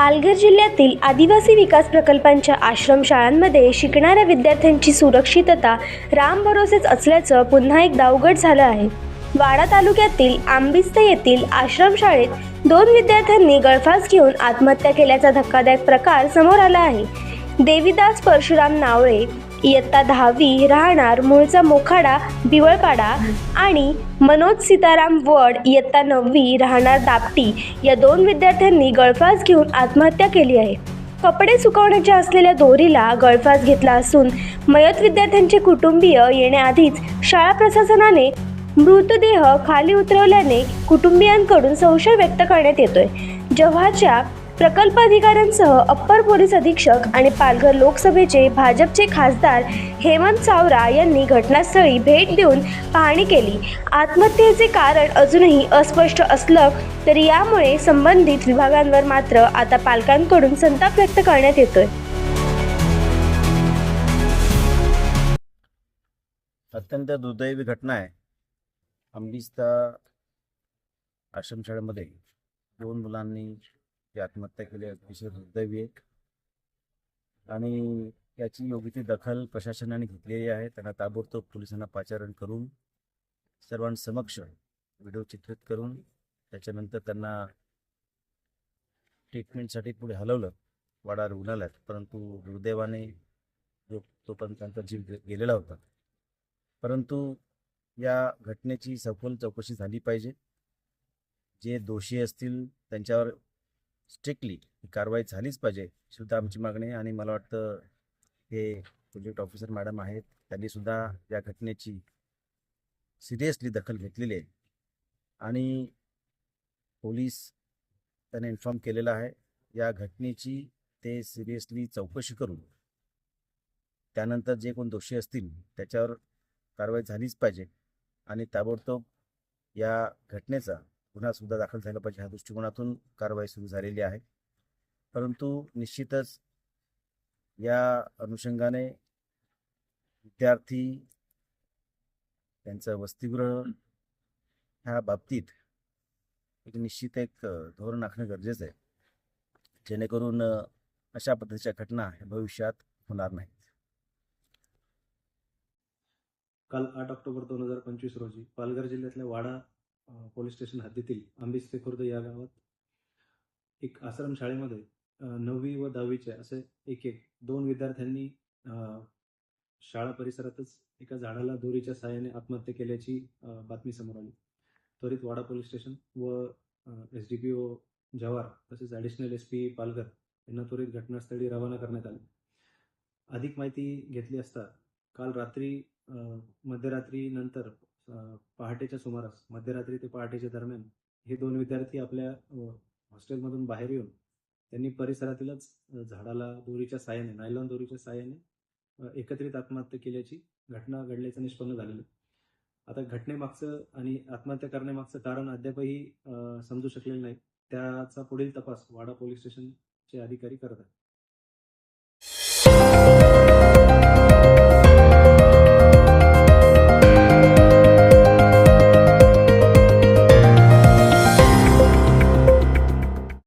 पालघर जिल्ह्यातील आदिवासी विकास प्रकल्पांच्या आश्रमशाळांमध्ये शिकणाऱ्या विद्यार्थ्यांची सुरक्षितता राम भरोसेच असल्याचं पुन्हा एक दावगट झालं आहे. वाडा तालुक्यातील आंबिस्त येथील आश्रमशाळेत दोन विद्यार्थ्यांनी गळफास घेऊन आत्महत्या केल्याचा धक्कादायक प्रकार समोर आला आहे. देविदास परशुराम नावळे इयत्ता दहावी राहणार मूळचा मोखाडा बिवळपाडा आणि मनोज सीताराम वड इयत्ता नववी राहणार दापटी. या दोन विद्यार्थ्यांनी गळफास घेऊन आत्महत्या केली आहे. कपडे सुकवण्याच्या असलेल्या दोरीला गळफास घेतला असून मयत विद्यार्थ्यांचे कुटुंबीय येण्याआधीच शाळा प्रशासनाने मृतदेह खाली उतरवल्याने कुटुंबियांकडून संशय व्यक्त करण्यात येतोय. जेव्हाच्या प्रकल्प अधिकाऱ्यांसह अप्पर पोलीस अधीक्षक आणि पालघर लोकसभेचे भाजपचे खासदार हेमंत सावरा यांनी घटनास्थळी भेट देऊन पाहणी केली. आत्महत्येचे कारण अजूनही अस्पष्ट असलं तरी यामुळे संबंधित विभागांवर मात्र आता पालकांकडून संताप व्यक्त करण्यात येतोय. अत्यंत दुर्दैवी घटना आहे. अंबिस्ता आश्रमशाळेमध्ये दोन मुलांनी जी आत्महत्या केली अतिशय दुर्दैवी आहे. आणि याची योग्य ती दखल प्रशासनाने घेतलेली आहे. त्यांना ताबडतोब पोलिसांना पाचारण करून सर्वांसमक्ष व्हिडिओ चित्रित करून त्याच्यानंतर त्यांना ट्रीटमेंटसाठी पुढे हलवलं. वाडा रुग्णालयात परंतु दुर्दैवाने जो तोपर्यंत त्यांचा जीव गेलेला होता. परंतु या घटनेची सखोल चौकशी झाली पाहिजे. जे दोषी असतील त्यांच्यावर स्ट्रिक्टली कारवाई झालीच पाहिजे सुद्धा आमची मागणी आणि मला वाटतं हे प्रोजेक्ट ऑफिसर मॅडम आहेत त्यांनी सुद्धा या घटनेची सिरियसली दखल घेतलेली आहे. आणि पोलीस त्यांना इन्फॉर्म केलेला आहे या घटनेची ते सिरियसली चौकशी करून त्यानंतर जे कोण दोषी असतील त्याच्यावर कारवाई झालीच पाहिजे. आणि ताबडतोब या घटनेचा गुन्हा सुद्धा दाखल झाला पाहिजे. ह्या दृष्टिकोनातून कारवाई सुरू झालेली आहे. परंतु निश्चितच या अनुषंगाने विद्यार्थी त्यांचं वसतिगृह ह्या बाबतीत एक निश्चित एक धोरण आखणं गरजेचं आहे. जेणेकरून अशा पद्धतीच्या घटना ह्या भविष्यात होणार नाहीत. काल आठ ऑक्टोबर दोन हजार पंचवीस रोजी पालघर जिल्ह्यातल्या वाडा पोलीस स्टेशन हद्दीतील आंबिस्ते खुर्द या गावात एक आश्रम शाळेमध्ये नववी व दहावीचे असे एक एक दोन विद्यार्थ्यांनी शाळा परिसरातच एका झाडाला दोरीच्या सहाय्याने आत्महत्या केल्याची बातमी समोर आली. त्वरित वाडा पोलीस स्टेशन व S D P O Jawhar तसेच ॲडिशनल एस पी पालघर यांना त्वरित घटनास्थळी रवाना करण्यात आले. अधिक माहिती घेतली असता काल रात्री मध्यरात्री मध्यरात्रीनंतर पहाटेच्या सुमारास मध्यरात्री ते पहाटेच्या दरम्यान हे दोन विद्यार्थी आपल्या हॉस्टेलमधून बाहेर येऊन त्यांनी परिसरातीलच झाडाला दोरीच्या साह्याने नायलॉन दोरीच्या साह्याने एकत्रित आत्महत्या केल्याची घटना घडल्याचं निष्पन्न झालेलं आहे. आता घटनेमागचं आणि आत्महत्या करण्यामागचं कारण अद्यापही समजू शकलेलं नाही त्याचा पुढील तपास वाडा पोलीस स्टेशनचे अधिकारी करत आहेत